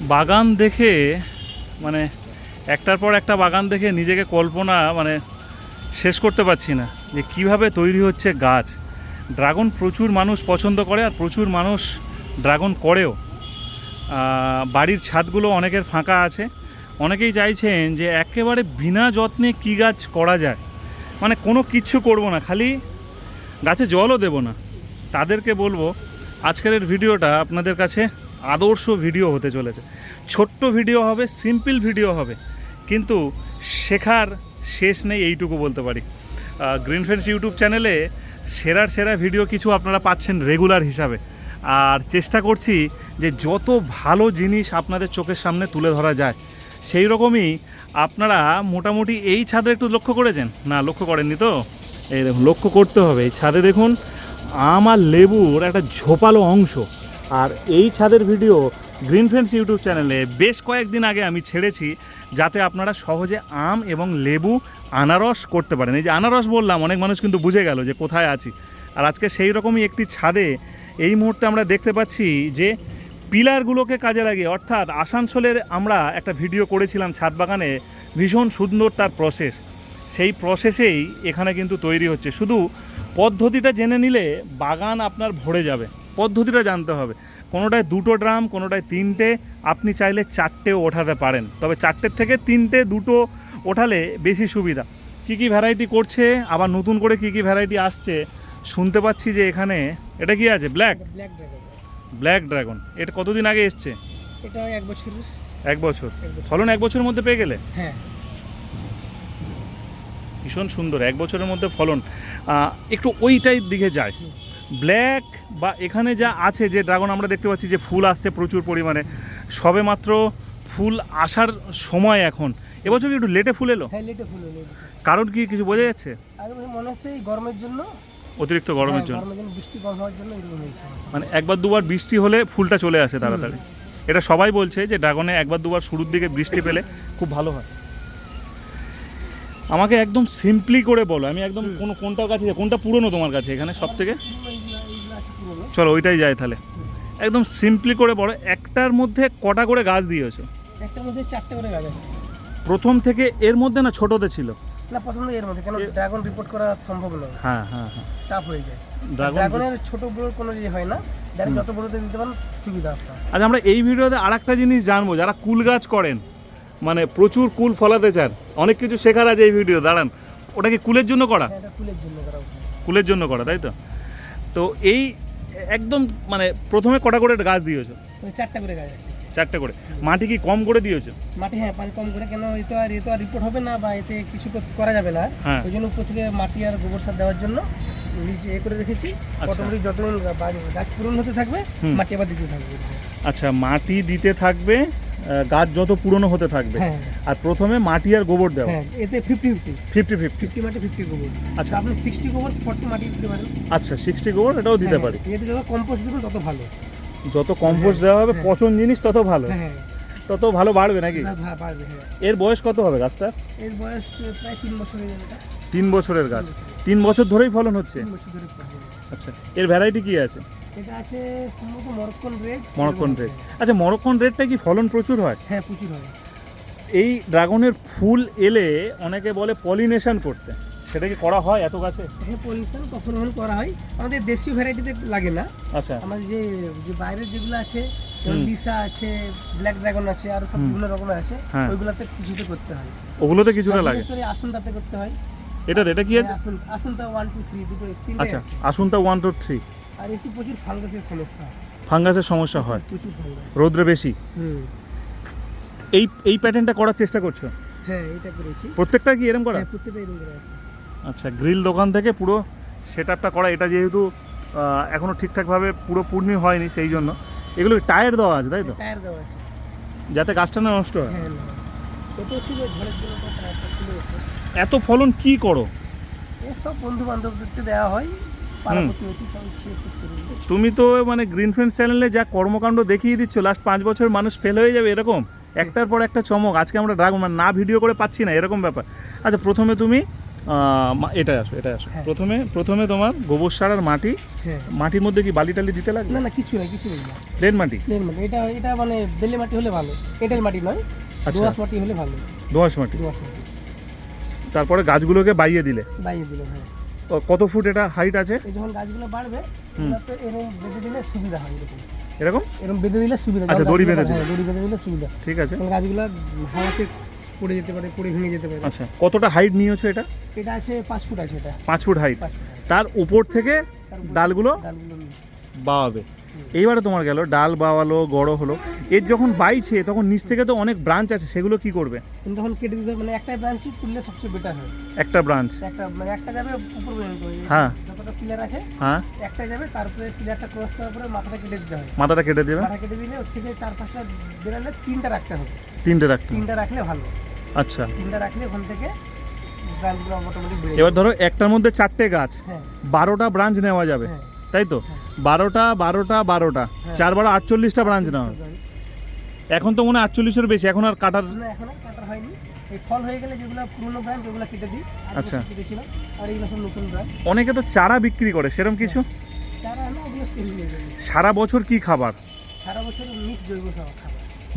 বাগান দেখে মানে একটার পর একটা বাগান দেখে নিজেকে কল্পনা মানে শেষ করতে পারছি না। যে কীভাবে তৈরি হচ্ছে গাছ। ড্রাগন প্রচুর মানুষ পছন্দ করে আর প্রচুর মানুষ ড্রাগন করেও। বাড়ির ছাদগুলো অনেকের ফাঁকা আছে। অনেকেই চাইছেন যে একেবারে বিনা যত্নে কী গাছ করা যায়। মানে কোনো কিচ্ছু করব না, খালি গাছে জলও দেব না। তাদেরকে বলব, আজকের ভিডিওটা আপনাদের কাছে আদর্শ ভিডিও হতে চলেছে। ছোট্ট ভিডিও হবে সিম্পল ভিডিও হবে, কিন্তু শেখার শেষ নেই এইটুকু বলতে পারি। গ্রিন ফ্রেন্ডস ইউটিউব চ্যানেলে সেরার সেরা ভিডিও কিছু আপনারা পাচ্ছেন রেগুলার হিসাবে। আর চেষ্টা করছি যে যত ভালো জিনিস আপনাদের চোখের সামনে তুলে ধরা যায়, সেই রকমই আপনারা মোটামুটি এই ছাদে একটু লক্ষ্য করেছেন? না, লক্ষ্য করেননি তো? এই দেখুন, লক্ষ্য করতে হবে। এই ছাদে দেখুন, আম আর লেবুর একটা ঝোপালো অংশ। আর এই ছাদের ভিডিও গ্রিন ফ্রেন্ডস ইউটিউব চ্যানেলে বেশ কয়েকদিন আগে আমি ছেড়েছি যাতে আপনারা সহজে আম এবং লেবু আনারস করতে পারেন। এই যে আনারস বললাম, অনেক মানুষ কিন্তু বুঝে গেল যে কোথায় আছি। আর আজকে সেই রকমই একটি ছাদে এই মুহূর্তে আমরা দেখতে পাচ্ছি যে পিলারগুলোকে কাজে লাগিয়ে, অর্থাৎ আসানসোলের আমরা একটা ভিডিও করেছিলাম ছাদ বাগানে, ভীষণ সুন্দর তার প্রসেস সেই প্রসেসেই এখানে কিন্তু তৈরি হচ্ছে। শুধু পদ্ধতিটা জেনে নিলে বাগান আপনার ভরে যাবে। পদ্ধতিটা জানতে হবে। কোনোটায় দুটো ড্রাম কোনোটায় তিনটে আপনি চাইলে চারটেও ওঠাতে পারেন। তবে চারটের থেকে তিনটে দুটো ওঠালে বেশি সুবিধা। কী কী ভ্যারাইটি করছে আবার নতুন করে কী কী ভ্যারাইটি আসছে শুনতে পাচ্ছি যে এখানে এটা কি আছে? Black black dragon black dragon এটা কতদিন আগে এসছে? এটা এক বছর। এক বছর। ফলন এক বছরের মধ্যে পেয়ে গেলে? হ্যাঁ। ভীষণ সুন্দর এক বছরের মধ্যে ফলন। একটু ওইটাই দিকে যায়। ব্ল্যাক বা এখানে যা আছে যে ড্রাগন আমরা দেখতে পাচ্ছি যে ফুল আসছে প্রচুর পরিমাণে সবে মাত্র ফুল আসার সময় এখন। এবছর কি একটু লেটে ফুল এলো? হ্যাঁ লেটে ফুল হলো কারণ কি কিছু বোঝা যাচ্ছে? মনে হচ্ছে এই গরমের জন্য? অতিরিক্ত গরমের হ্যাঁ, জন্য। বৃষ্টি কম হওয়ার জন্য মানে একবার দুবার বৃষ্টি হলে ফুলটা চলে আসে তাড়াতাড়ি। এটা সবাই বলছে যে ড্রাগনে একবার দুবার শুরুর দিকে বৃষ্টি পেলে খুব ভালো হয়। আমাকে একদম সিম্পলি করে বলো আমি একদম কোনো কোনটার কাছে কোনটা পুরনো তোমার কাছে এখানে সব থেকে পুরনো এইগুলো এইগুলো আছে পুরনো চলো ওইটাই যায় তাহলে। একদম সিম্পলি করে বলো একটার মধ্যে কটা করে গাছ দিয়েছ? একটার মধ্যে চারটে করে গাছ আছে। প্রথম থেকে এর মধ্যে না ছোটতে ছিল? না প্রথমে এর মধ্যে কেন ড্রাগন রিপোর্ট করা সম্ভব নয়। হ্যাঁ হ্যাঁ হ্যাঁ। টাফ হয়ে যায়। ড্রাগনের ছোট বড় কোনো ইয়ে হয় না। ডাইরেক্ট যত বড়তে দিতে পারেন সুবিধা আপনার। আচ্ছা আমরা এই ভিডিওতে আর একটা জিনিস জানব। যারা কুল গাছ করেন মানে প্রচুর কুল ফলাতে চান অনেক কিছু শেখার আছে এই ভিডিও দাঁড়ান। ওটা কি কুলের জন্য করা? হ্যাঁ, ফুলের জন্য করা কুলের জন্য করা তাই তো? তো এই একদম মানে প্রথমে কটা করে গাছ দিয়েছ? চারটা করে গাছ আছে। চারটে করে। মাটি কি কম করে দিয়েছ? মাটি হ্যাঁ পানি কম করে কেন এ তো আর এ তো আর রিপোর্ট হবে না বা এতে কিছু করা যাবে না। হ্যাঁ। ওই জন্য উপর থেকে মাটি আর গোবর সার দেওয়ার জন্য নিচে এ করে রেখেছি। অটোমেটিক যত গাছ পূরণ হতে থাকবে মাটি আবার দিতে থাকবে। আচ্ছা মাটি দিতে থাকবে গাছ যত পুরনো হতে থাকবে হ্যাঁ। আর প্রথমে মাটি আর গোবর দেওয়া। হ্যাঁ এতে fifty fifty fifty fifty fifty মাটি ফিফটি গোবর। আচ্ছা। আপনি সিক্সটি গোবর ফর্টি মাটি দিতে পারেন। আচ্ছা সিক্সটি গোবর এটাও দিতে হ্যাঁ, পারি। এতে যত কম্পোস্ট দেবেন তত ভালো। যত কম্পোস্ট দেওয়া হবে পচন জিনিস তত ভালো। তত ভালো বাড়বে নাকি? এর বয়স কত হবে গাছটা? এর বয়স প্রায় তিন বছর হয়ে যাবে তিন বছরের গাছ। তিন বছর। ধরেই ফলন হচ্ছে। আচ্ছা এর ভ্যারাইটি কি আছে? এটা আছে সম্ভবত মরক্কন রেড। Moroccan red. আচ্ছা মরক্কন রেডটা কি ফলন প্রচুর হয়? হ্যাঁ প্রচুর হয়। এই ড্রাগনের ফুল এলে অনেকে বলে পলিনেশন করতে। সেটা কি করা হয় এত গাছে? হ্যাঁ পলিউশন কখনো কখনো করা হয়। আমাদের দেশীয় ভ্যারাইটিতে লাগে না। আচ্ছা। আমাদের যে যে বাইরের যেগুলো আছে যেমন লিসা আছে ব্ল্যাক ড্রাগন আছে আর সব। বিভিন্ন রকমের আছে হ্যাঁ। ওইগুলোতে কিছুতে করতে হয়। ওগুলোতে কিছুটা লাগে? আসনটাতে করতে হয়। এটা এটা কি আছে? হ্যাঁ, আসন আসনটা ওয়ান টু থ্রি দুটো তিনটে আচ্ছা আসুনটা ওয়ান টু থ্রি আর একটু প্রচুর ফাঙ্গাসের সমস্যা। ফাঙ্গাসের সমস্যা হয়। প্রচুর ফাঙ্গাস। রোদ্রে বেশি? হুম। এই এই প্যাটার্নটা করার চেষ্টা করছ? হ্যাঁ এটা করেছি। প্রত্যেকটা কি এরকম করা? হ্যাঁ প্রত্যেকটা এরকম করে আছে। আচ্ছা গ্রিল দোকান থেকে পুরো সেট আপটা করা এটা যেহেতু আহ, এখনও ঠিকঠাকভাবে পুরো পূর্ণি হয়নি সেই জন্য। এগুলো টায়ার দেওয়া আছে তাই তো? টায়ার দেওয়া আছে। যাতে গাছটা না নষ্ট হয়। হ্যাঁ এত ফলন কি করো? এসব বন্ধু বান্ধবদেরকে দেওয়া হয়। তুমি তো মানে গ্রিন ফ্রেন্ড চ্যানেলে যা কর্মকাণ্ড দেখিয়ে দিচ্ছ লাস্ট পাঁচ বছর মানুষ ফেল হয়ে যাবে এরকম? একটার পর একটা চমক আজকে আমরা ড্রাগন মানে না ভিডিও করে পাচ্ছি না এরকম ব্যাপার। আচ্ছা প্রথমে তুমি এটাই আসো এটাই আসো। হ্যাঁ। প্রথমে প্রথমে তোমার গোবর সার আর মাটি হ্যাঁ। মাটির মধ্যে কি বালি টালি দিতে লাগবে? না না কিছু নেই কিছু নেই। না প্লেন মাটি? প্লেন মাটি এটা এটা মানে বেলে মাটি হলে ভালো এঁটেল মাটি নয় আচ্ছা। দোআঁশ মাটি হলে ভালো। দোআঁশ মাটি। দোআঁশ মাটি। তারপরে গাছগুলোকে বাইয়ে দিলে? বাইরে দিলে হ্যাঁ। তো কত ফুট এটা হাইট আছে? এই যখন গাছগুলো বাড়বে এরকম বেঁধে দিলে সুবিধা হয় এরকম। এরকম? এরকম বেঁধে দিলে সুবিধা আচ্ছা, দড়ি বেঁধে দিলে। দড়ি বেঁধে দিলে সুবিধা। ঠিক আছে। গাছগুলো হাওয়াতে পড়ে যেতে পারে পড়ে ভেঙে যেতে পারে। আচ্ছা কতটা হাইট নিয়েছো এটা? এটা আছে পাঁচ ফুট আছে এটা। পাঁচ ফুট হাইট তার উপর থেকে ডালগুলো ডালগুলো। বাওয়াবে এইবারে তোমার গেল ডাল বাওয়ালো গড়ো হলো। এর যখন বাইছে তখন নিচ থেকে তো অনেক ব্রাঞ্চ আছে সেগুলো কি করবে? কিন্তু তখন কেটে দিতে মানে একটাই ব্রাঞ্চই তুললে সবচেয়ে বেটার হয়। একটা ব্রাঞ্চ একটা মানে একটা যাবে উপর পর্যন্ত হ্যাঁ। যতটা পিলার আছে হ্যাঁ। একটা যাবে তারপরে পিলারটা ক্রস করার পরে মাথাটা কেটে দিতে হবে। মাথাটা কেটে দেবে? মাথা কেটে দিলে ওর থেকে চার পাঁচটা বেরালে তিনটা রাখতে হবে। তিনটে রাখতে তিনটা রাখলে ভালো। আচ্ছা। তিনটা রাখলে ওখান থেকে ব্রাঞ্চগুলো এবার ধরো একটার মধ্যে চারটে গাছ হ্যাঁ। বারোটা ব্রাঞ্চ নেওয়া যাবে। হ্যাঁ। তাই তো? বারোটা বারোটা বারোটা। চার বারো আটচল্লিশটা ব্রাঞ্চ হবে। এখন তো মনে হয় আটচল্লিশের বেশি এখন আর কাটার এখন আর হয়নি। ফল হয়ে গেলে যেগুলো পুরনো ব্রাঞ্চ ওগুলো কেটে দিই। আচ্ছা। আর এগুলো সব নতুন ব্রাঞ্চ অনেকে তো চারা বিক্রি করে সেরকম কিছু? চারা না ওগুলো সেল হয়ে যাবে সারা বছর কি খাবার? সারা বছর মিক্স জৈব খাবার।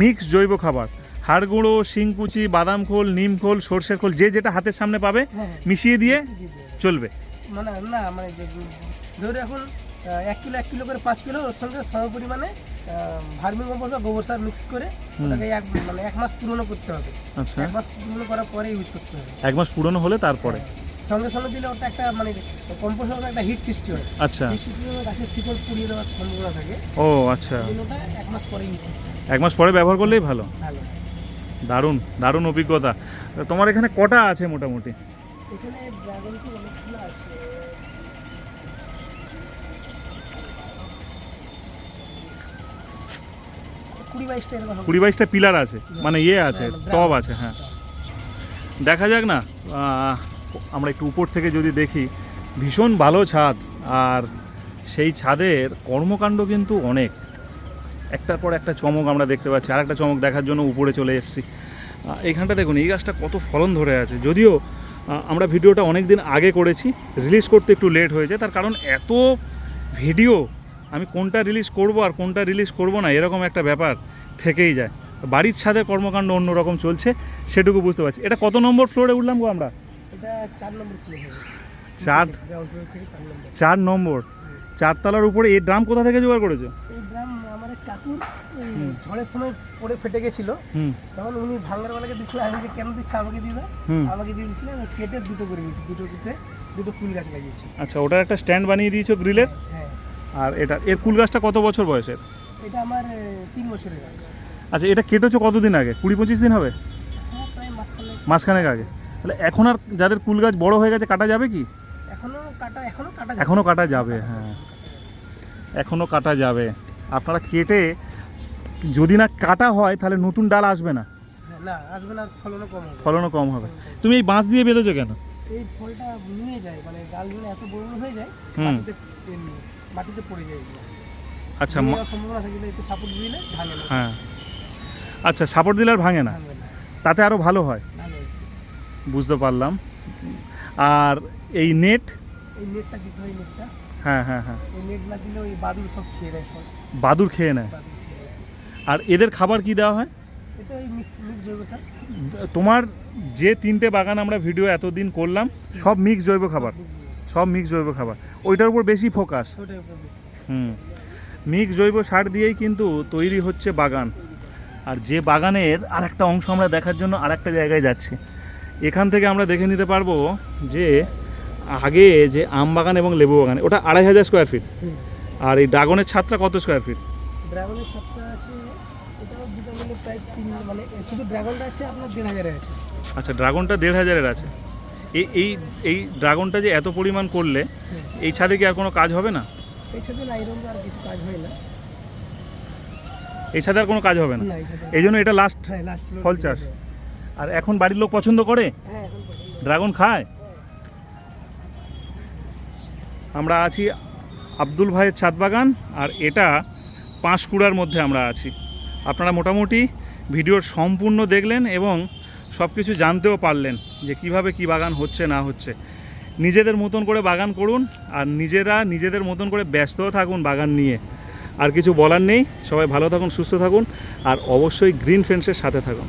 মিক্স জৈব খাবার। হাড় গুঁড়ো শিংকুচি বাদাম খোল নিম খোল সর্ষের খোল যে যেটা হাতের সামনে পাবে হ্যাঁ মিশিয়ে দিয়ে। চলবে। মানে না মানে যে- ধরো এখন এক কিলো এক কিলো করে পাঁচ কিলো ওর সঙ্গে সম পরিমাণে ভার্মিং কম্পোস্ট বা গোবর সার মিক্স করে ওটাকে এক মানে এক মাস পুরনো করতে হবে। আচ্ছা। এক মাস পুরনো করার পরে ইউজ করতে হবে। এক মাস পুরনো হলে তারপরে? সঙ্গে সঙ্গে দিলে ওটা একটা মানে কম্পোস্ট একটা হিট সৃষ্টি হয়। আচ্ছা। গাছের শিকড় পুড়িয়ে দেওয়ার সম্ভাবনা থাকে। ও আচ্ছা। ওটা এক মাস পরে ইউজ এক মাস পরে ব্যবহার করলেই ভালো? ভালো। দারুণ দারুণ অভিজ্ঞতা। তোমার এখানে কটা আছে মোটামুটি? এখানে ড্রাগন অনেকগুলো আছে। কুড়ি বাইশটা পিলার আছে মানে ইয়ে আছে হ্যাঁ, টব আছে হ্যাঁ। দেখা যাক না আমরা একটু উপর থেকে যদি দেখি ভীষণ ভালো ছাদ আর সেই ছাদের কর্মকাণ্ড কিন্তু অনেক। একটার পর একটা চমক আমরা দেখতে পাচ্ছি আর একটা চমক দেখার জন্য উপরে চলে এসেছি। আহ, এইখানটা দেখুন এই গাছটা কত ফলন ধরে আছে যদিও আমরা ভিডিওটা অনেক দিন আগে করেছি। রিলিজ করতে একটু লেট হয়েছে তার কারণ এত ভিডিও আমি কোনটা রিলিজ করব আর কোনটা রিলিজ করব না এরকম একটা ব্যাপার থেকেই যায়। বাড়ির ছাদের কর্মকাণ্ড অন্যরকম চলছে সেটুকু বুঝতে পারছি। এটা কত নম্বর ফ্লোরে উঠলাম গো আমরা? চার চার নম্বর। চারতলার উপরে এই ড্রাম কোথা থেকে জোগাড় করেছ এই গ্রাম আমার এক কাকুর ঝড়ের সময় পড়ে ফেটে গেছিল। হুম। তখন উনি ভাঙার বেলাকে দিচ্ছিল আমি যে কেন দিচ্ছে? আমাকে দিয়ে দাও। আমাকে দিয়ে দিচ্ছিলেন আমি কেটে দুটো করে দিয়েছি দুটো কেটে দুটো ফুল গাছ লাগিয়েছি। আচ্ছা ওটার একটা স্ট্যান্ড বানিয়ে দিয়েছ গ্রিলের? হ্যাঁ। আর এটা এর কুল গাছটা কত বছর বয়সের? এটা আমার তিন বছরের গাছ। আচ্ছা এটা কেটেছো কতদিন আগে? কুড়ি পঁচিশ দিন হবে? হ্যাঁ মাসখানেক। আগে। তাহলে এখন আর যাদের কুল গাছ বড় হয়ে গেছে কাটা যাবে কি? এখনও কাটা এখনও কাটা যাবে। এখনও কাটা যাবে হ্যাঁ। এখনও কাটা যাবে। আপনারা কেটে যদি না কাটা হয় তাহলে নতুন ডাল আসবে না। না আসবে না ফলনও কম হবে। ফলনও কম হবে। তুমি এই বাঁশ দিয়ে বেঁধেছো কেন? এই ফলটা নিয়ে যায় মানে ডালগুলো এত বড় বড় হয়ে যায় মাটিতে মাটিতে পড়ে যায় আচ্ছা সম্ভাবনা থাকে একটু সাপোর্ট দিলে ভাঙে না। হ্যাঁ। আচ্ছা সাপোর্ট দিলে আর ভাঙে না? তাতে আরও ভালো হয়। বুঝতে পারলাম। আর এই নেট এই নেটটা দিতে হয় নেটটা হ্যাঁ হ্যাঁ হ্যাঁ। এই নেট না দিলে ওই বাদুর সব খেয়ে বাদুর নেয়? বাদুর খেয়ে দেয়। আর এদের খাবার কি দেওয়া হয়? এটা ওই মিক্স মিক্স জৈব সার। তোমার যে তিনটে বাগান আমরা ভিডিও এতদিন করলাম সব মিক্স জৈব খাবার। সব মিক্স জৈব। খাবার। ওইটার উপর বেশি ফোকাস ওটার উপর বেশি। হুম। মিক্স জৈব সার দিয়েই কিন্তু তৈরি হচ্ছে বাগান। আর যে বাগানের আর একটা অংশ আমরা দেখার জন্য আর একটা জায়গায় যাচ্ছি। এখান থেকে আমরা দেখে নিতে পারব যে আগে যে আম বাগান এবং লেবু বাগান ওটা আড়াই হাজার স্কোয়ার ফিট আর এই ড্রাগনের ছাদটা কত স্কোয়ার ফিট ড্রাগনের সারটা আছে এটাও দুটো মিলে প্রায় তিন মানে শুধু ড্রাগনটা আছে আপনার দেড় হাজারে আছে। আচ্ছা ড্রাগনটা দেড় হাজারের আছে। এই এই এই ড্রাগনটা যে এত পরিমাণ করলে এই ছাদে কি আর কোনো কাজ হবে না? এই সাথে নাইরন আর কিছু কাজ হয় না। এই ছাদে আর কোনো কাজ হবে না? এই জন্য এটা লাস্ট হ্যাঁ ফল চাষ। আর এখন বাড়ির লোক পছন্দ করে? হ্যাঁ। ড্রাগন খায়? আমরা আছি আব্দুল ভাইয়ের ছাদ বাগান আর এটা পাঁশকুড়ার মধ্যে আমরা আছি। আপনারা মোটামুটি ভিডিওর সম্পূর্ণ দেখলেন এবং সব কিছু জানতেও পারলেন যে কীভাবে কি বাগান হচ্ছে, না হচ্ছে। নিজেদের মতন করে বাগান করুন আর নিজেরা নিজেদের মতন করে ব্যস্তও থাকুন বাগান নিয়ে। আর কিছু বলার নেই, সবাই ভালো থাকুন, সুস্থ থাকুন আর অবশ্যই গ্রিন ফ্রেন্ডসের সাথে থাকুন।